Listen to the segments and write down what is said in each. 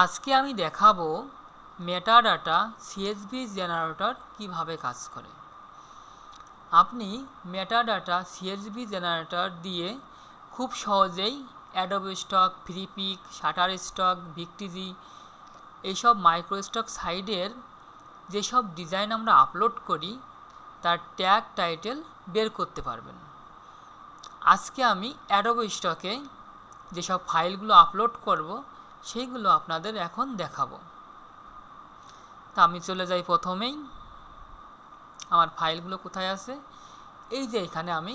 আজকে আমি দেখাবো মেটাডাটা সিএসভি জেনারেটর কীভাবে কাজ করে। আপনি মেটাডাটা সিএসভি জেনারেটর দিয়ে খুব সহজেই Adobe stock Freepik shutter stock Vecteezy এইসব মাইক্রো স্টক সাইডের যেসব ডিজাইন আমরা আপলোড করি, তার ট্যাগ টাইটেল বের করতে পারবেন। আজকে আমি অ্যাডোব স্টকে যেসব ফাইলগুলো আপলোড করব সেইগুলো আপনাদের এখন দেখাবো। তা আমি চলে যাই প্রথমেই। আমার ফাইলগুলো কোথায় আছে? এই যে এখানে আমি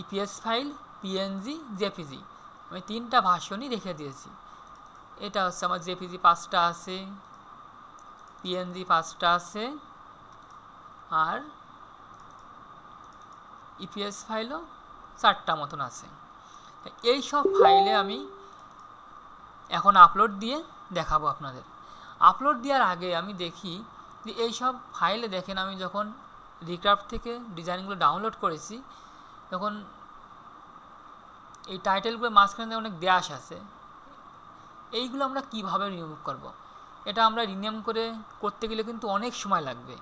ইপিএস ফাইল পিএনজি জেপিজি আমি তিনটা ভাষণই রেখে দিয়েছি। এটা হচ্ছে আমার জেপিজি পাঁচটা আছে পিএনজি পাঁচটা আছে, আর ইপিএস ফাইলও চারটা মতন আছে। এই সব ফাইলে আমি এখন আপলোড দিয়ে দেখাবো আপনাদের। আপলোড দেওয়ার আগে আমি দেখি যে এই সব ফাইলে দেখেন আমি যখন রিক্রাফট থেকে ডিজাইনগুলো ডাউনলোড করেছি, তখন এই টাইটেলগুলো মাঝখানে অনেক ড্যাশ আছে, এইগুলো আমরা কীভাবে রিমুভ করব। এটা আমরা রিনেম করে করতে গেলে কিন্তু অনেক সময় লাগবে।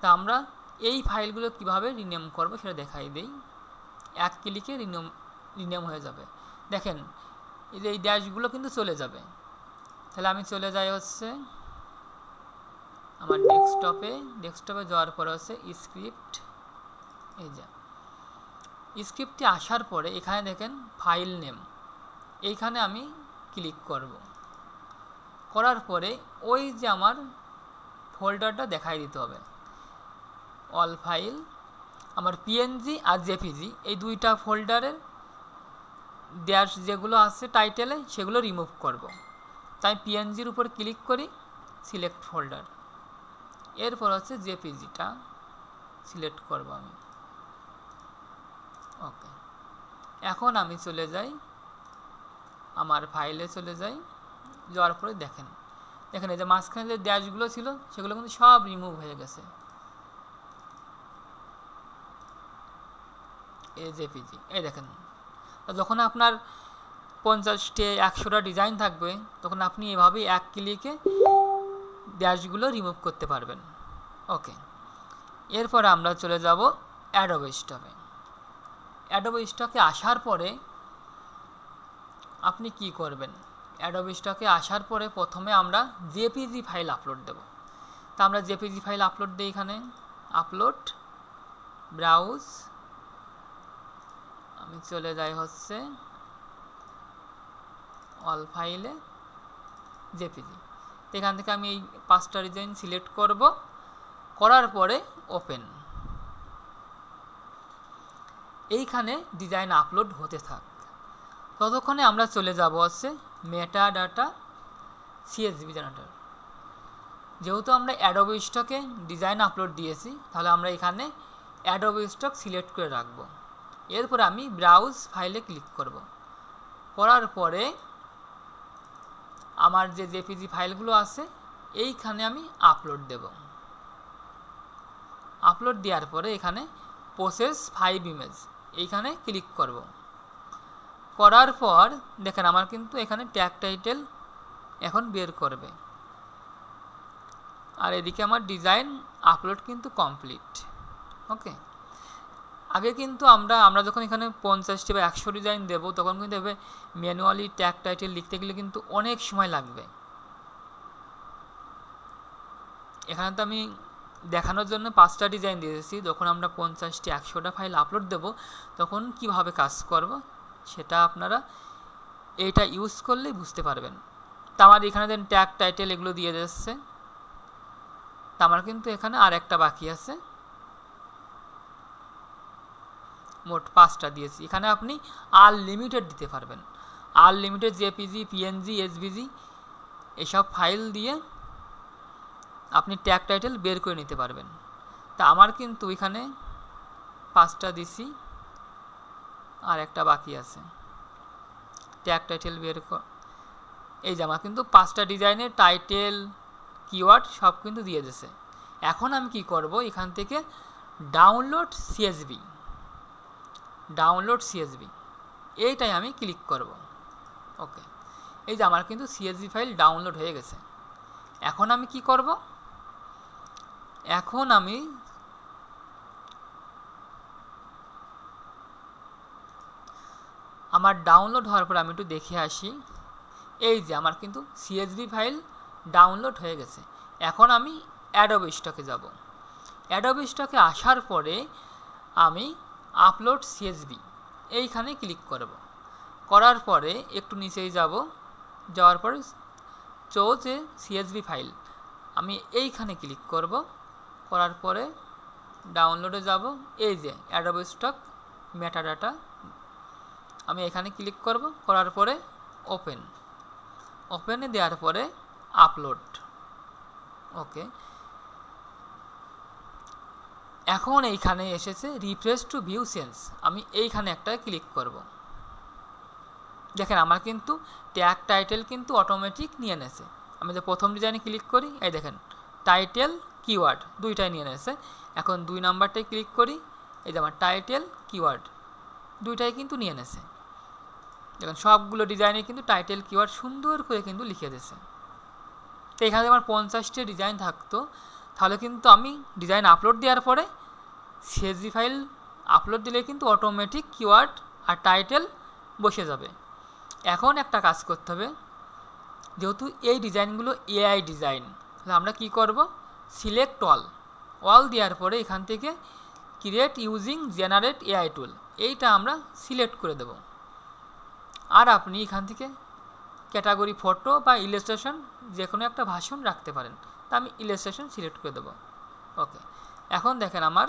তা আমরা এই ফাইলগুলো কীভাবে রিনেম করব সেটা দেখাই দেই। এক ক্লিকে রিনেম রিনেম হয়ে যাবে। দেখেন এই ড্যাশগুলো কিন্তু চলে যাবে। তাহলে আমি চলে যাই হচ্ছে আমার ডেস্কটপে। ডেস্কটপে যাওয়ার পরে হচ্ছে স্ক্রিপ্ট। এই যা স্ক্রিপ্টটি আসার পরে এখানে দেখেন ফাইল নেম। এইখানে আমি ক্লিক করব। করার পরে ওই যে আমার ফোল্ডারটা দেখাই দিতে হবে। অল ফাইল, আমার পিএনজি আর জেপিজি এই দুইটা ফোল্ডারের ড্যাশ যেগুলো আছে টাইটেলে সেগুলো রিমুভ করব। তাই পিএনজির উপর ক্লিক করি সিলেক্ট ফোল্ডার এরপর হচ্ছে জেপিজিটা সিলেক্ট করব আমি। ওকে এখন আমি চলে যাই, আমার ফাইলে চলে যাই, যাওয়ার পরে দেখেন। দেখেন এই যে মাঝখানে যে ড্যাশগুলো ছিল, সেগুলো কিন্তু সব রিমুভ হয়ে গেছে। এই জেপিজি এই দেখেন যখন আপনার পঞ্চাশটি, একশোটা ডিজাইন থাকবে, তখন আপনি এভাবেই এক ক্লিকে ড্যাশগুলো রিমুভ করতে পারবেন। ওকে এরপর আমরা চলে যাব অ্যাডোব স্টকে অ্যাডোব স্টকে আসার পরে আপনি কি করবেন? অ্যাডোব স্টকে আসার পরে প্রথমে আমরা জেপিজি ফাইল আপলোড দেব। তা আমরা জেপিজি ফাইল আপলোড দিই এখানে। আপলোড ব্রাউজ আমি চলে যাই হচ্ছে অল ফাইলে জেপিজি। এখান থেকে আমি এই পাঁচটা ডিজাইন সিলেক্ট করব। করার পরে ওপেন। এইখানে ডিজাইন আপলোড হতে থাক। ততক্ষণে আমরা চলে যাব হচ্ছে মেটা ডাটা সিএসবি জেনারেটর। যেহেতু আমরা অ্যাডোবি স্টকে ডিজাইন আপলোড দিয়েছি, তাহলে আমরা এখানে অ্যাডোবি স্টক সিলেক্ট করে রাখব। এরপর আমি ব্রাউজ ফাইলে ক্লিক করব। করার পরে আমার যে জেপিজি ফাইলগুলো আছে, এইখানে আমি আপলোড দেব। আপলোড দেওয়ার পরে এখানে প্রসেস ফাইভ ইমেজ এইখানে ক্লিক করব। করার পর দেখেন আমার কিন্তু এখানে ট্যাগ টাইটেল এখন বের করবে। আর এদিকে আমার ডিজাইন আপলোড কিন্তু কমপ্লিট ওকে আগে কিন্তু আমরা আমরা যখন এখানে পঞ্চাশটি বা একশো ডিজাইন দেবো, তখন কিন্তু এভাবে ম্যানুয়ালি ট্যাগ টাইটেল লিখতে গেলে কিন্তু অনেক সময় লাগবে। এখানে তো আমি দেখানোর জন্য পাঁচটা ডিজাইন দিয়েছি। যখন আমরা পঞ্চাশটি, একশোটা ফাইল আপলোড দেব, তখন কীভাবে কাজ করব সেটা আপনারা এইটা ইউজ করলেই বুঝতে পারবেন। তা আমার এখানে দেন ট্যাগ টাইটেল এগুলো দিয়ে দিচ্ছে তা আমার কিন্তু এখানে আর একটা বাকি আছে। মোট পাঁচটা দিয়েছি। এখানে আপনি আনলিমিটেড দিতে পারবেন। আনলিমিটেড জেপিজি পিএনজি এসবিজি এসব ফাইল দিয়ে আপনি ট্যাগ টাইটেল বের করে নিতে পারবেন। তা আমার কিন্তু এখানে পাঁচটা দিছি, আর একটা বাকি আছে। ট্যাগ টাইটেল বের এই আমার কিন্তু পাঁচটা ডিজাইনের টাইটেল কিওয়ার্ড সব কিন্তু দিয়ে দিয়েছে এখন আমি কি করব? এখান থেকে ডাউনলোড সিএসবি ডাউনলোড সিএসবি এইটাই আমি ক্লিক করব। ওকে। এই যে আমার কিন্তু সিএসভি ফাইল ডাউনলোড হয়ে গেছে। এখন আমি কি করব? এখন আমি আমার ডাউনলোড হওয়ার পর আমি একটু দেখে আসি। এই যে আমার কিন্তু সিএসভি ফাইল ডাউনলোড হয়ে গেছে। এখন আমি অ্যাডোব স্টকে যাব। অ্যাডোব স্টকে আসার পরে আমি আপলোড সিএসভি এইখানে ক্লিক করব। করার পরে একটু নিচেই যাব। যাওয়ার পরে চো যে সিএসভি ফাইল আমি এইখানে ক্লিক করব। করার পরে ডাউনলোডে যাব। এই যে অ্যাডোব স্টক মেটাডাটা আমি এখানে ক্লিক করব। করার পরে ওপেন ওপেনে দেওয়ার পরে আপলোড ওকে এখন এইখানে এসেছে রিফ্রেশ টু ভিউ সেন্স আমি এইখানে একটা ক্লিক করব। দেখেন আমার কিন্তু ট্যাগ টাইটেল কিন্তু অটোমেটিক নিয়ে নেছে আমি যে প্রথম ডিজাইনে ক্লিক করি, এই দেখেন টাইটেল কিওয়ার্ড দুইটাই নিয়ে নেছে এখন দুই নাম্বারটাই ক্লিক করি, এই যে আমার টাইটেল কিওয়ার্ড দুইটাই কিন্তু নিয়ে নেছে দেখুন, সবগুলো ডিজাইনে কিন্তু টাইটেল কিওয়ার্ড সুন্দর করে কিন্তু লিখে দিয়েছে। তো এখানে আমার পঞ্চাশটি ডিজাইন থাকতো, তাহলে কিন্তু আমি ডিজাইন আপলোড দেওয়ার পরে সিএসভি ফাইল আপলোড দিলে কিন্তু অটোমেটিক কিওয়ার্ড আর টাইটেল বসে যাবে। এখন একটা কাজ করতে হবে, যেহেতু এই ডিজাইনগুলো এআই ডিজাইন, তাহলে আমরা কি করব? সিলেক্ট অল অল দেওয়ার পরে এখান থেকে create using generate AI tool এইটা আমরা সিলেক্ট করে দেব। আর আপনি এখান থেকে ক্যাটাগরি ফটো বা ইলাস্ট্রেশন যে কোনো একটা ভাষণ রাখতে পারেন, তা আমি ইলাস্ট্রেশন সিলেক্ট করে দেবো। ওকে এখন দেখেন আমার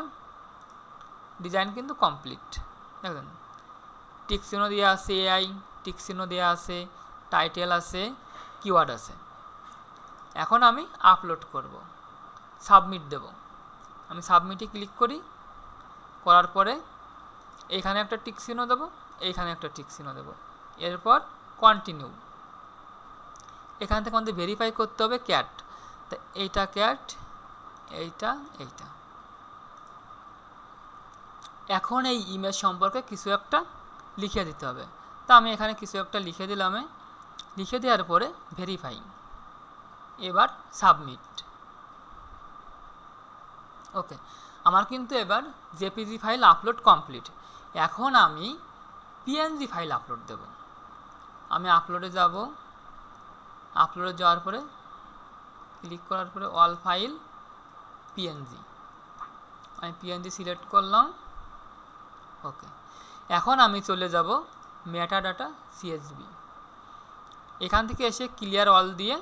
ডিজাইন কিন্তু কমপ্লিট। দেখেন টিকসিনো দেওয়া আছে এআই টিকসিনো দেওয়া আছে, টাইটেল আছে, কিওয়ার্ড আছে। এখন আমি আপলোড করব, সাবমিট দেব। আমি সাবমিটে ক্লিক করি, করার পরে এইখানে একটা টিকসিনো দেবো এইখানে একটা টিকসিনো দেবো। এরপর কন্টিনিউ এখান থেকে আমাদের ভেরিফাই করতে হবে ক্যাট তা এইটা ক্যাট এইটা এইটা। এখন এই ইমেজ সম্পর্কে কিছু একটা লিখে দিতে হবে। তা আমি এখানে কিছু একটা লিখে দিলাম লিখে দেওয়ার পরে ভেরিফাই এবার সাবমিট ওকে, আমার কিন্তু এবার জেপিজি ফাইল আপলোড কমপ্লিট এখন আমি পিএনজি ফাইল আপলোড দেব। আমি আপলোডে যাব। আপলোডে যাওয়ার পরে ক্লিক করার পরে অল ফাইল পিএনজি আমি পিএনজি সিলেক্ট করলাম। ওকে এখন আমি চলে যাব মেটা ডাটা সিএসবি এখান থেকে এসে ক্লিয়ার অল দিয়ে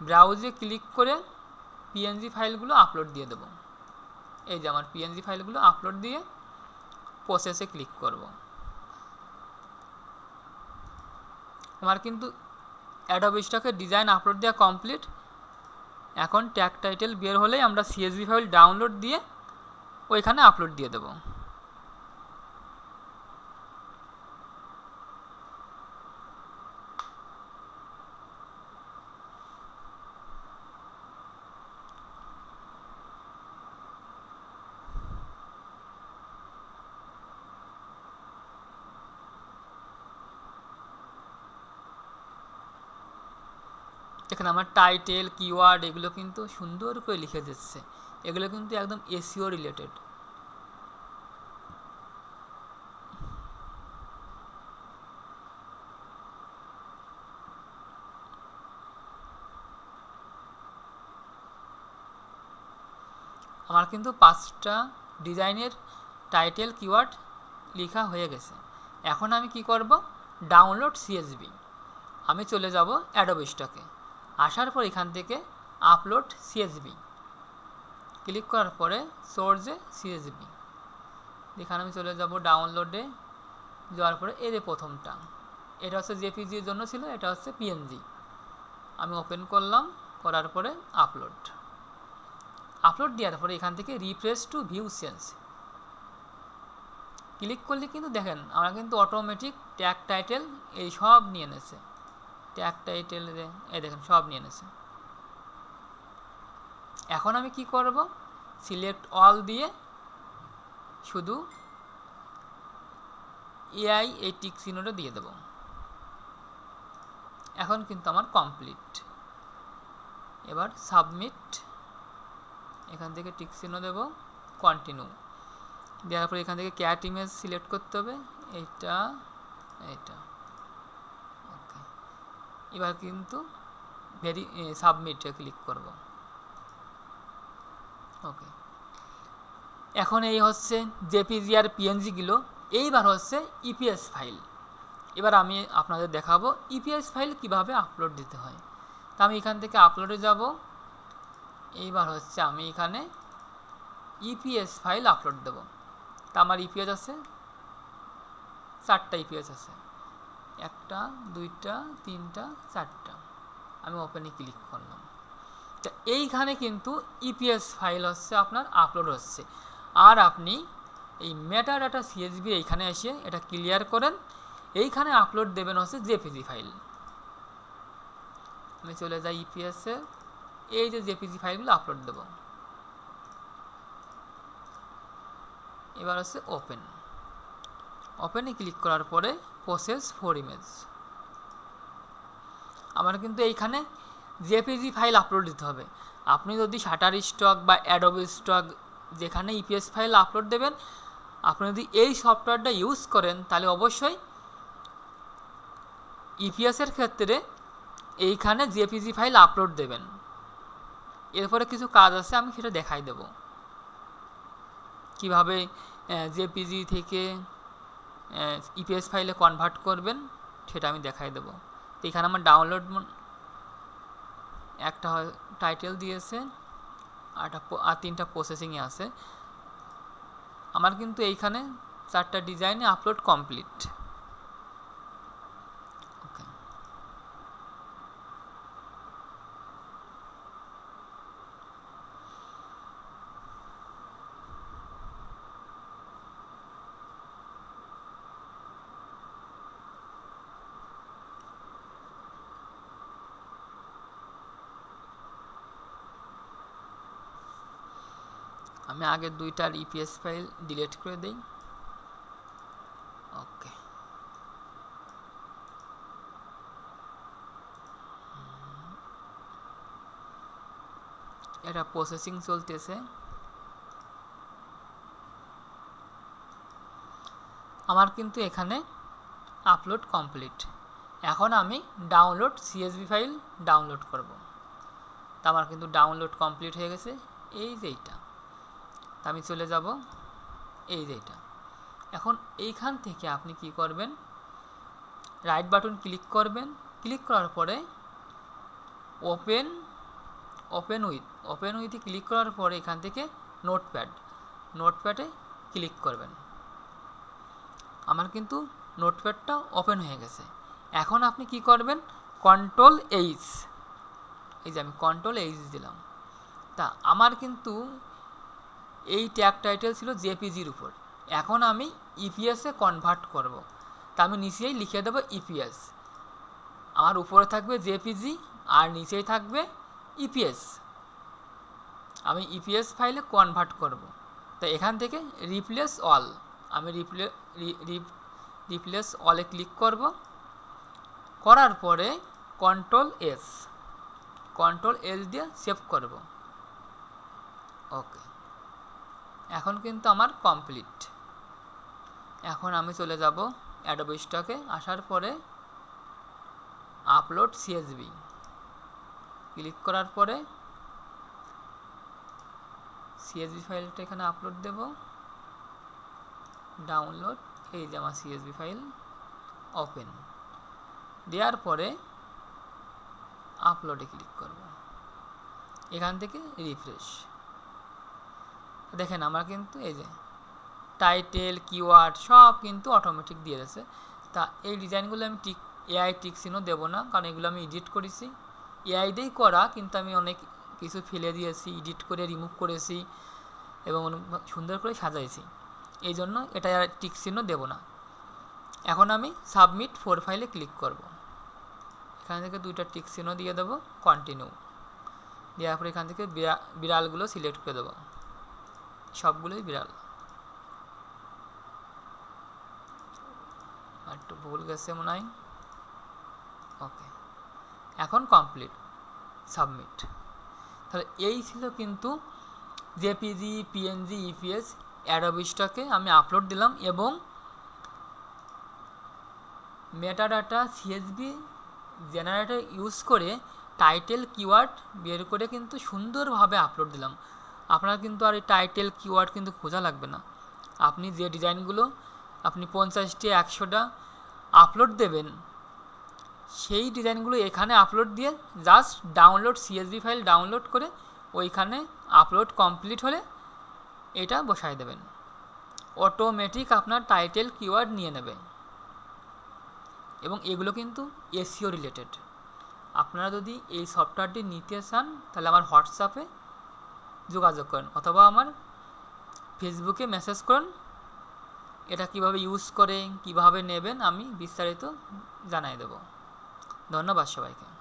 ব্রাউজে ক্লিক করে পিএনজি ফাইলগুলো আপলোড দিয়ে দেব। এই যে আমার পিএনজি ফাইলগুলো আপলোড দিয়ে প্রসেসে ক্লিক করব। আমার কিন্তু অ্যাডব স্টকের ডিজাইন আপলোড দেওয়া কমপ্লিট এখন ট্যাগ টাইটেল বের হলেই আমরা সিএসবি ফাইল ডাউনলোড দিয়ে ওইখানে আপলোড দিয়ে দেবো। দেখেন আমার টাইটেল কিওয়ার্ড এগুলো কিন্তু সুন্দর করে লিখে দিচ্ছে। এগুলো কিন্তু একদম এসিও রিলেটেড আমার কিন্তু পাঁচটা ডিজাইনের টাইটেল কিওয়ার্ড লেখা হয়ে গেছে। এখন আমি কি করব? ডাউনলোড সিএসবি আমি চলে যাব অ্যাডোব স্টকে আসার পর এখান থেকে আপলোড সিএসবি ক্লিক করার পরে সোর্সে সিএসবি এখানে আমি চলে যাব ডাউনলোডে যাওয়ার পরে যে প্রথমটা। এটা হচ্ছে জেপিজির জন্য ছিল, এটা হচ্ছে পিএনজি আমি ওপেন করলাম, করার পরে আপলোড আপলোড দেওয়ার পরে এখান থেকে refresh to view sense click করলে কিন্তু দেখেন, আমরা কিন্তু অটোমেটিক ট্যাগ টাইটেল এই সব নিয়ে নেছে ট্যাগ টাইটেল এই দেখেন, সব নিয়ে নেছে। এখন আমি কি করব? সিলেক্ট অল দিয়ে শুধু এআই এই টিক চিহ্নটা দিয়ে দেব। এখন কিন্তু আমার কমপ্লিট এবার সাবমিট এখান থেকে টিক চিহ্ন দেব কন্টিনিউ দেওয়ার পরে এখান থেকে ক্যাট ইমেজ সিলেক্ট করতে হবে। এইটা ওকে এবার কিন্তু ভেরি সাবমিটে ক্লিক করব। ওকে এখন এই হচ্ছে জেপিজি আর পিএনজিগুলো এইবার হচ্ছে ইপিএস ফাইল এবার আমি আপনাদের দেখাবো ইপিএস ফাইল কীভাবে আপলোড দিতে হয়। তা আমি এখান থেকে আপলোডে যাব। এইবার হচ্ছে আমি এখানে ইপিএস ফাইল আপলোড দেব। তা আমার ইপিএস আছে, চারটা ইপিএস আছে। একটা, দুইটা, তিনটা, চারটা। আমি ওপেনে ক্লিক করলাম। তা এইখানে কিন্তু ইপিএস ফাইল হচ্ছে, আপনার আপলোড হচ্ছে। আর আপনি এই মেটা ডাটা সিএসবি এইখানে এসে এটা ক্লিয়ার করেন। এইখানে আপলোড দেবেন হচ্ছে জেপিজি ফাইল আমি চলে যাই ইপিএসে এই যে জেপিজি ফাইলগুলো আপলোড দেব। এবার হচ্ছে ওপেন ওপেনে ক্লিক করার পরে প্রসেস ফোর ইমেজ আমার কিন্তু এইখানে জেপিজি ফাইল আপলোড দিতে হবে। আপনি যদি শাটার স্টক বা অ্যাডোবি স্টক যেখানে ইপিএস ফাইল আপলোড দেবেন, আপনি যদি এই সফটওয়্যারটা ইউজ করেন, তাহলে অবশ্যই ইপিএসের ক্ষেত্রে এইখানে জেপিজি ফাইল আপলোড দেবেন। এরপরে কিছু কাজ আছে, আমি সেটা দেখাই দেব। কীভাবে জেপিজি থেকে ইপিএস ফাইলে কনভার্ট করবেন, সেটা আমি দেখাই দেবো। তো এখানে আমার ডাউনলোড একটা টাইটেল দিয়েছে আরটা আর তিনটা প্রসেসিংয়ে আছে। আমার কিন্তু এইখানে চারটা ডিজাইনে আপলোড কমপ্লিট ওকে আমি আগের দুইটার ইপিএস ফাইল ডিলিট করে দেই। ওকে এটা প্রসেসিং চলতেছে। আমার কিন্তু এখানে আপলোড কমপ্লিট এখন আমি ডাউনলোড সিএসবি ফাইল ডাউনলোড করব। তা আমার কিন্তু ডাউনলোড কমপ্লিট হয়ে গেছে। এই যে এইটা। তা আমি চলে যাব। এই যে এটা। এখন এইখান থেকে আপনি কি করবেন? রাইট বাটন ক্লিক করবেন। ক্লিক করার পরে ওপেন ওপেন উইথ ওপেন উইথে ক্লিক করার পরে এখান থেকে নোটপ্যাড নোটপ্যাডে ক্লিক করবেন। আমার কিন্তু নোটপ্যাডটা ওপেন হয়ে গেছে। এখন আপনি কি করবেন? কন্ট্রোল এইচ এই যে আমি কন্ট্রোল এইচ দিলাম। তা আমার কিন্তু এই ট্যাগ টাইটেল ছিল জেপিজির উপর। এখন আমি ইপিএসে কনভার্ট করব। তা আমি নিচেই লিখে দেবো ইপিএস আমার উপরে থাকবে জেপিজি আর নিচেই থাকবে ইপিএস আমি ইপিএস ফাইলে কনভার্ট করব। তো এখান থেকে রিপ্লেস অল আমি রিপ্লে রিপ্লেস অলে ক্লিক করব। করার পরে কন্ট্রোল এস কন্ট্রোল এস দিয়ে সেভ করব। ওকে এখন কিন্তু আমার কমপ্লিট এখন আমি চলে যাব অ্যাডোবি স্টকে আসার পরে আপলোড সিএসবি ক্লিক করার পরে সিএসবি ফাইলটা এখানে আপলোড দেব। ডাউনলোড এই যে আমার সিএসবি ফাইল ওপেন দেওয়ার পরে আপলোডে ক্লিক করব। এখান থেকে রিফ্রেশ দেখেন, আমার কিন্তু এই যে টাইটেল কিওয়ার্ড সব কিন্তু অটোমেটিক দিয়ে দিয়েছে। তা এই ডিজাইনগুলো আমি টিক এআই টিকসিনও দেবো না, কারণ এগুলো আমি এডিট করেছি। এআই দিয়েই করা, কিন্তু আমি অনেক কিছু ফেলে দিয়েছি এডিট করে রিমুভ করেছি এবং সুন্দর করে সাজাইছি। এই জন্য এটা আর টিকসিনও দেবো না। এখন আমি সাবমিট ফোর ফাইলে ক্লিক করব। এখান থেকে দুইটা টিকসিনও দিয়ে দেবো কন্টিনিউ দেওয়ার পরে এখান থেকে বিড়ালগুলো সিলেক্ট করে দেবো। সবগুলোই বিড়াল। একটু ভুল গেছে মনে হয়। ওকে। এখন কমপ্লিট সাবমিট তাহলে এই ছিল কিন্তু জেপিজি, পিএনজি, ইপিএস অ্যাডোবি স্টকে আমি আপলোড দিলাম এবং মেটাডাটা সিএসবি জেনারেটর ইউজ করে টাইটেল কিওয়ার্ড বের করে কিন্তু সুন্দরভাবে আপলোড দিলাম। আপনার কিন্তু আর এই টাইটেল কিওয়ার্ড কিন্তু খোঁজা লাগবে না। আপনি যে ডিজাইনগুলো আপনি পঞ্চাশটি, একশোটা আপলোড দেবেন, সেই ডিজাইনগুলো এখানে আপলোড দিয়ে just download CSV file download করে ওইখানে আপলোড কমপ্লিট হলে এটা বসায় দেবেন। অটোমেটিক আপনার টাইটেল কিওয়ার্ড নিয়ে নেবে। এবং এগুলো কিন্তু এসিও রিলেটেড আপনারা যদি এই সফটওয়্যারটি নিতে চান, তাহলে আমার হোয়াটসঅ্যাপে যোগাযোগ করেন অথবা আমার ফেসবুকে মেসেজ করুন। এটা কীভাবে ইউজ করে কীভাবে নেবেন আমি বিস্তারিত জানাই দেব। ধন্যবাদ সবাইকে।